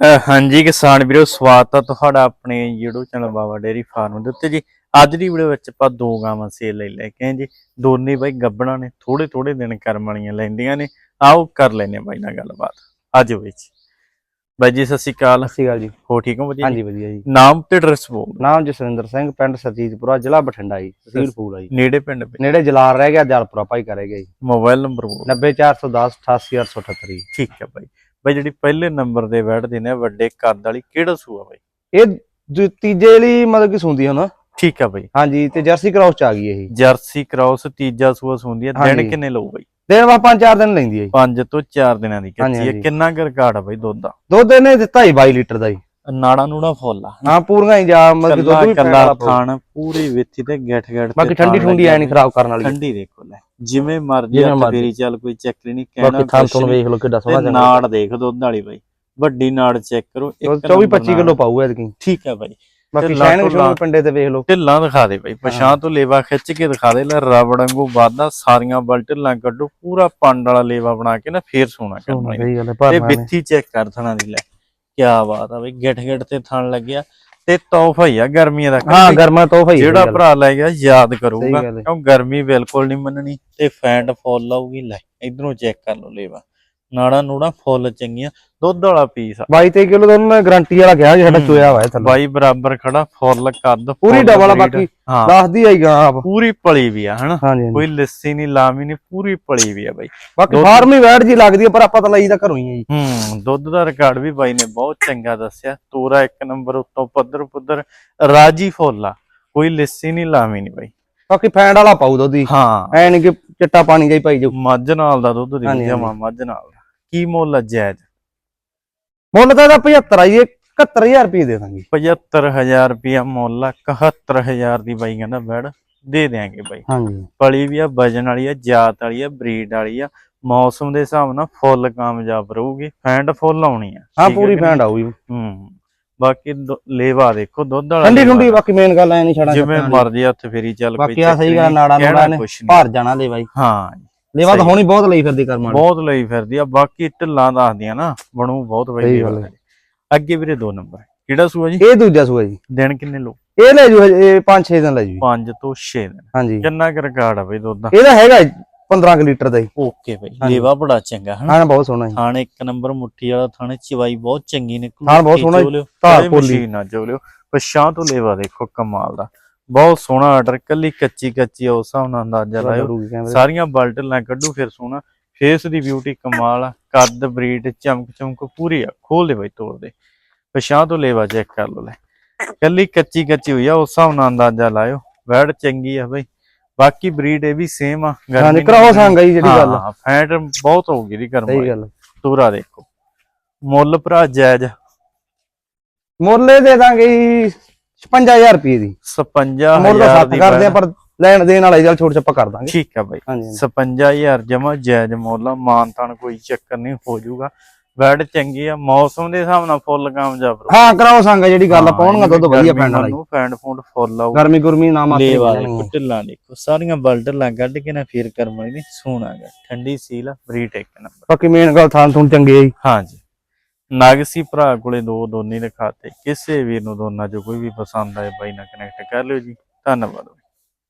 ਹਾਂਜੀ ਕਿਸਾਨ ਵੀਰੋ ਸਵਾਗਤ ਹੈ ਤੁਹਾਡਾ ਆਪਣੇ YouTube channel Baba dairy farm ਦੇ ਉੱਤੇ ਜੀ। ਅੱਜ ਦੀ ਵੀਡੀਓ ਵਿੱਚ ਆਪਾਂ ਦੋ ਗਾਵਾਂ ਸੇਲ ਲਈ ਲੈ ਕੇ ਆਏ ਜੀ। ਦੋਨੇ ਬਾਈ ਗੱਬਣਾ ਨੇ ਥੋੜੇ ਥੋੜੇ ਦਿਨ ਕਰਮ ਵਾਲੀਆਂ ਲੈਂਦੀਆਂ ਨੇ। ਆਓ ਕਰ ਲੈਨੇ ਬਾਈ ਨਾਲ ਗੱਲਬਾਤ। ਅੱਜ ਵਿੱਚ ਬਾਈ ਜੀ। ਸਤਿ ਸ਼੍ਰੀ ਅਕਾਲ। ਸਤਿ ਸ਼੍ਰੀ ਅਕਾਲ ਜੀ। ਹੋ ਠੀਕ ਹੋ? ਵਧੀਆ ਹਾਂਜੀ ਵਧੀਆ ਜੀ। ਨਾਮ ਤੇ ਐਡਰੈਸ ਬੋਲ ਨਾਮ ਜਸਵਿੰਦਰ ਸਿੰਘ ਪਿੰਡ ਸਰਜੀਤਪੁਰਾ ਜ਼ਿਲ੍ਹਾ ਬਠਿੰਡਾ ਜੀ ਤਹਿਸੀਲ ਫੂਲ ਆ ਜੀ। ਨੇੜੇ ਪਿੰਡ ਨੇੜੇ ਜਲਾਲ ਰਹਿ ਗਿਆ ਜਲਪੁਰਾ ਭਾਈ ਕਰੇ ਗਿਆ ਜੀ। ਮੋਬਾਈਲ ਨੰਬਰ ਬੋਲ 90410 88878 ਜੀ। ਠੀਕ ਹੈ ਬਾਈ। ਬਾਈ ਜਿਹੜੀ ਪਹਿਲੇ ਨੰਬਰ ਦੇ ਬੈਠਦੇ ਨੇ ਵੱਡੇ ਕੱਦ ਵਾਲੀ ਕਿਹੜਾ ਸੂਆ ਬਾਈ? ਇਹ ਦੂ- ਤੀਜੇ ਲਈ ਮਤਲਬ ਕਿ ਸੁੰਦੀ ਹੁਣ ਠੀਕ ਹੈ ਬਾਈ। ਹਾਂਜੀ ਤੇ ਜਰਸੀ ਕ੍ਰਾਸ ਚ ਆ ਗਈ ਇਹ। ਜਰਸੀ ਕ੍ਰਾਸ ਤੀਜਾ ਸੂਆ ਸੁੰਦੀ ਹੈ ਦਿਨ ਹਾਂਜੀ। ਕਿੰਨੇ ਲਊ ਬਾਈ? ਦਿਨ ਵਾ ਪੰਜ ਚਾਰ ਦਿਨ ਲੈਂਦੀ ਹੈ ਜੀ। 5 ਤੋਂ 4 ਦਿਨਾਂ ਦੀ ਹਾਂਜੀ, ਕੱਚੀ ਹੈ ਹਾਂਜੀ। ਕਿੰਨਾ ਕੁ ਰਿਕਾਰਡ ਆ ਬਾਈ ਦੁੱਧ ਦਾ? ਦੁੱਧ ਇਹਨੇ ਦਿੱਤਾ ਜੀ 22 ਲੀਟਰ ਦਾ ਜੀ। ਨਾੜਾ ਨੂੜਾ ਫੁੱਲ ਆ। ਹਾਂ ਪੂਰੀਆਂ ਹੀ ਜਾ ਮਤਲਬ ਕਿ ਦੁੱਧ ਕੱਲਾ ਵੀ ਪੈਣ ਕੱਲਾ ਵਾਲਾ ਪਾਊ। ਥਾਣ ਪੂਰੀ ਵਿੱਥੀ ਤੇ ਗੱਠ ਗੱਠ ਬਾਕੀ ਠੰਡੀ ਠੁੰਡੀ ਐ ਨਹੀਂ ਖਰਾਬ ਕਰਨ ਵਾਲੀ। ਠੰਡੀ ਦੇਖੋ ਲੈ। ਜਿਵੇਂ ਮਰਜ਼ੀ ਜਿਵੇਂ ਮਰਜ਼ੀ। ਫੇਰੀ ਚੱਲ ਕੋਈ ਚੱਕਰ ਨਹੀਂ ਕਹਿਣਾ ਬਾਕੀ ਥਾਂ ਕੁਛ ਨੀ। ਵੇਖ ਲਓ ਕਿੱਡਾ ਸੋਹਣਾ ਤੇ ਨਾੜ ਦੇਖ ਦੁੱਧ ਵਾਲੀ ਬਾਈ ਵੱਡੀ ਨਾੜ ਚੈੱਕ ਕਰੋ ਇੱਕ 24 ਨੰਬਰ 25 ਕਿਲੋ ਪਾਊ ਐਤਕੀ। ਠੀਕ ਹੈ ਬਾਈ। ਬਾਕੀ ਲਾਟੋ ਲਾ- ਪਿੰਡੇ ਤੇ ਵੇਖ ਲਓ। ਢਿੱਲਾਂ ਦਿਖਾ ਦੇ ਬਾਈ ਪਛਾਂ ਤੋਂ ਲੇਵਾ ਖਿੱਚ ਕੇ ਦਿਖਾ ਦੇ ਲੈ ਰਬੜ ਵਾਂਗੂ ਵਾਧਾ ਸਾਰੀਆਂ ਬਲ ਢਿੱਲਾਂ ਕੱਢੋ ਪੂਰਾ ਪੰਡ ਵਾਲਾ ਲੇਵਾ ਬਣਾ ਕੇ ਨਾ ਫੇਰ ਸੋਨਾ ਕਰਨਾ ਸਹੀ ਗੱਲ ਹੈ ਤੇ ਭਰਨਾ ਨੇ। ਵਿੱਥੀ ਚੈੱਕ ਕਰ ਥਣਾ ਦੀ ਲੈ ਕੀ ਬਾਤ ਆ ਬਈ ਗਿੱਠ ਗਿੱਠ ਤੇ ਥਣ ਲੱਗਿਆ। ਤੇ ਤੋਹਫਾ ਹੀ ਆ ਗਰਮੀਆਂ ਦਾ ਹਾਂ ਗਰਮਾ ਤੋਹਫਾ ਹੀ ਜਿਹੜਾ। ਭਰਾ ਲੈ ਗਿਆ ਯਾਦ ਕਰੂਗਾ। ਕਿਉਂ ਗਰਮੀ ਬਿਲਕੁਲ ਨਹੀਂ ਮੰਨਣੀ ਤੇ ਫੈਂਟ ਫੁੱਲ ਆਊਗੀ ਲੈ ਇਧਰੋਂ ਚੈੱਕ ਕਰ ਲਓ ਲੇਵਾ ਨਾੜਾ ਨੂੜਾ ਫੁੱਲ ਚੰਗੀਆਂ ਦੁੱਧ ਵਾਲਾ ਪੀਸ ਆ। 22 23 ਕਿਲੋ ਦਾ ਉਹਨੂੰ ਮੈਂ ਗਾਰੰਟੀ ਵਾਲਾ ਕਿਹਾ ਜੀ ਸਾਡਾ। ਚੋਇਆ ਹੋਇਆ ਥੱਲੇ। ਬਾਈ ਬਰਾਬਰ ਖੜਾ ਫੁੱਲ ਕੱਦ ਪੂਰੀ ਡਬਲ ਆ ਬਾਕੀ ਦੱਸਦੀ ਆਈ ਗਾ ਆਪ। ਪੂਰੀ ਪਲੀ ਵੀ ਆ ਹਨਾ? ਕੋਈ ਲੱਸੀ ਨਹੀਂ ਲਾਮੀ ਨਹੀਂ ਪੂਰੀ ਪਲੀ ਵੀ ਆ ਬਾਈ। ਬਾਕੀ ਫਾਰਮ ਵੈਟ ਜੀ ਲੱਗਦੀ ਹੈ ਪਰ ਆਪਾਂ ਤਾਂ ਲਈ ਤਾਂ ਘਰੋਂ ਹੀ ਹੈ ਜੀ। ਹੂੰ ਦੁੱਧ ਦਾ ਰਿਕਾਰਡ ਵੀ ਬਾਈ ਨੇ ਬਹੁਤ ਚੰਗਾ ਦੱਸਿਆ। ਤੋਰਾ ਇੱਕ ਨੰਬਰ ਉੱਤੋਂ ਪੱਧਰ ਪੁੱਧਰ ਰਾਜੀ ਫੁੱਲ ਆ। ਕੋਈ ਲੱਸੀ ਨਹੀਂ ਲਾਮੀ ਨਹੀਂ ਬਾਈ। ਬਾਕੀ ਫੈਂਡ ਵਾਲਾ ਪਾਉ ਦੁੱਧ ਹੀ। ਹਾਂ। ਐ ਨਹੀਂ ਕਿ ਚਿੱਟਾ ਪਾਣੀ ਜਾਈ ਪਾਈ ਜਾਊ। ਮੱਝ ਨਾਲ ਦਾ ਦੁੱਧ ਦੀ ਮੱਝ ਨਾਲ। ਦਾ ਕੀ ਮੁੱਲ ਆ ਜਾਇਜ਼? ਮੁੱਲ ਤਾਂ ਇਹਦਾ 75 ਆ ਜੀ ਇਹ 71000 ਰੁਪਏ ਦੇ ਦਾਂਗੇ। 75000 ਰੁਪਿਆ ਮੁੱਲ ਆ 71000 ਦੀ ਬਾਈ ਕਹਿੰਦਾ ਬੈੜ ਦੇ ਦਿਆਂਗੇ ਬਾਈ। ਹਾਂਜੀ। ਪਲੀ ਵੀ ਆ ਵਜਨ ਵਾਲੀ ਆ ਜਾਤ ਵਾਲੀ ਆ ਬਰੀਡ ਵਾਲੀ ਆ ਮੌਸਮ ਦੇ ਹਿਸਾਬ ਨਾਲ ਫੁੱਲ ਕਾਮਯਾਬ ਰਹੂਗੀ ਫੈਂਡ ਫੁੱਲ ਆਉਣੀ ਆ। ਹਾਂ ਪੂਰੀ? ਫੈਂਡ ਆਊ ਜੀ ਹੂੰ ਬਾਕੀ ਲੇਵਾ ਦੇਖੋ ਦੁੱਧ ਵਾਲਾ ਠੰਡੀ ਲੇਵਾ। ਠੁੰਡੀ। ਬਾਕੀ ਮੇਨ ਗੱਲ ਐ ਨਹੀਂ ਛੜਾ ਜਿਵੇਂ ਮਰਜ਼ੀ ਹੱਥ ਫੇਰੀ ਚੱਲ ਬਾਕੀ ਆ ਸਹੀ ਗੱਲ ਨਾੜਾ ਨੂੜਾ ਨੇ। ਭਰ ਜਾਣਾ ਲੈ ਬਾਈ। ਹਾਂ ਲੇਵਾ ਤਾਂ। ਹੋਣੀ ਬਹੁਤ ਲਈ ਫਿਰਦੀ ਕਰਮਾਂ ਵਾਲੀ। ਬਹੁਤ ਲਈ ਫਿਰਦੀ ਆ ਬਾਕੀ ਢਿੱਲਾਂ ਦੱਸਦੀਆਂ ਨਾ ਬਣੂ ਬਹੁਤ ਹੈ। ਅੱਗੇ ਵੀਰੇ ਦੋ ਨੰਬਰ ਕਿਹੜਾ ਸੂਆ ਜੀ? ਇਹ ਦੂਜਾ ਸੂਆ ਜੀ। ਦਿਨ ਕਿੰਨੇ ਲੋ ਇਹ ਲੈ ਜੂ ਇਹ 5-6 ਦਿਨ ਲੈ ਜੂ। 5 ਤੋਂ 6 ਦਿਨ। ਹਾਂਜੀ। ਕਿੰਨਾ ਕੁ ਰਿਕਾਰਡ ਆ ਬਈ ਦੁੱਧ ਦਾ? ਇਹਦਾ ਹੈਗਾ 15 ਕੁ ਲੀਟਰ ਦਾ ਜੀ। ਓਕੇ ਬਈ। ਲੇਵਾ ਬੜਾ ਚੰਗਾ ਹਨਾ? ਹਾਂ ਬਹੁਤ ਸੋਹਣਾ ਜੀ। ਥਾਣੇ ਇੱਕ ਨੰਬਰ ਮੁੱਠੀ ਵਾਲਾ ਥਾਣੇ ਚਵਾਈ ਬਹੁਤ ਚੰਗੀ ਨਿਕਲੂ। ਥਾਣ ਬਹੁਤ ਸੋਹਣਾ ਧਾਰ ਪੋਲੀ। ਨਾ ਜੋ ਲਿਓ ਪਛਾਂ ਤੋਂ ਲੇਵਾ ਦੇਖੋ ਕਮਾਲ ਦਾ। ਬਹੁਤ ਸੋਹਣਾ ਆਰਡਰ ਕੱਲੀ ਕੱਚੀ ਕੱਚੀ ਆ, ਉਸ ਹਿਸਾਬ ਨਾਲ ਅੰਦਾਜ਼ਾ ਲਾਇਓ। ਸਾਰੀਆਂ ਬਲਟਲਾਂ ਕੱਢੂ ਫਿਰ ਸੋਹਣਾ। ਫੇਸ ਦੀ ਬਿਊਟੀ ਕਮਾਲ ਆ ਕੱਦ ਬਰੀਡ ਚਮਕ ਚਮਕ ਪੂਰੀ ਆ। ਖੋਲ ਦੇ ਬਈ ਤੋੜ ਦੇ। ਪਛਾਂ ਤੋਂ ਲੇਵਾ ਚੈੱਕ ਕਰ ਲੋ ਲੈ। ਕੱਲੀ ਕੱਚੀ ਕੱਚੀ ਹੋਈ ਆ ਉਸ ਹਿਸਾਬ ਨਾਲ ਅੰਦਾਜ਼ਾ ਲਾਇਓ। ਵੈੜ ਚੰਗੀ ਆ ਬਈ। ਬਾਕੀ ਬਰੀਡ ਇਹ ਵੀ ਸੇਮ ਆ ਹਾਂ ਨਿਕਰਾ ਹੋ ਸੰਗਾ ਜੀ ਜਿਹੜੀ ਗੱਲ ਹਾਂ ਫੈਟ ਬਹੁਤ ਹੋਊਗੀ ਦੀ ਕਰਮ ਸਹੀ ਗੱਲ ਤੋਰਾ ਦੇਖੋ। ਮੁੱਲ ਭਰਾ ਜਾਇਜ਼। ਮੁੱਲ ਦੇ ਦਾਂਗੇ ਜੀ 55000 ਰੁਪਏ ਦੀ। 55000 ਮੁੱਲ ਸੱਤ ਦੀ ਕਰਦੇ ਆ। ਪਰ ਲੈਣ ਦੇਣ ਵਾਲੇ ਚੱਲ ਛੋਟ ਛੱਪਾ ਕਰ ਦਾਂਗੇ। ਠੀਕ ਆ ਬਾਈ। ਹਾਂਜੀ 55000 ਜਮਾ ਜਾਇਜ਼ ਮੁੱਲ ਆ ਮਾਨ ਤਾਨ ਕੋਈ ਚੱਕਰ ਨਹੀਂ ਹੋ ਜਾਊਗਾ। ਵੈੜ ਚੰਗੀ ਆ ਮੌਸਮ ਦੇ ਹਿਸਾਬ ਨਾਲ ਫੁੱਲ ਕਾਮਯਾਬ ਰਹੂ। ਹਾਂ ਕਰਾਓ ਸੰਗਾ ਜਿਹੜੀ ਗੱਲ ਪਾਉਣਗਾ ਦੁੱਧ ਵਧੀਆ ਪੈਣ ਵਾਲਾ। ਨੂੰ ਫੈਂਡ ਫੂਡ ਫੁੱਲ ਆਊ। ਗਰਮੀ ਗੁਰਮੀ ਨਾ ਲੇਵਾ ਦੇਖੋ ਢਿੱਲਾਂ ਦੇਖੋ ਸਾਰੀਆਂ ਬਲਟਲਾਂ ਕੱਢ ਕੇ ਨਾ ਫੇਰ ਕਰਮ ਵਾਲੀ ਨੇ ਸੋਹਣਾਗਾ ਠੰਡੀ ਸੀਲ ਆ ਬਰੀਟ ਇੱਕ ਨੰਬਰ। ਬਾਕੀ ਮੇਨ ਗੱਲ ਥਾਂ ਥੁਣ ਚੰਗੇ ਆ ਜੀ। ਹਾਂਜੀ ਨਾਗਸੀ ਭਰਾ ਕੋਲੇ ਦੋ ਦੋਨੇ ਦਿਖਾਤੇ ਕਿਸੇ ਵੀਰ ਨੂੰ ਦੋਨਾਂ ਚੋਂ ਕੋਈ ਵੀ ਪਸੰਦ ਆਏ ਬਾਈ ਨਾਲ ਕਨੈਕਟ ਕਰ ਲਿਓ ਜੀ। ਧੰਨਵਾਦ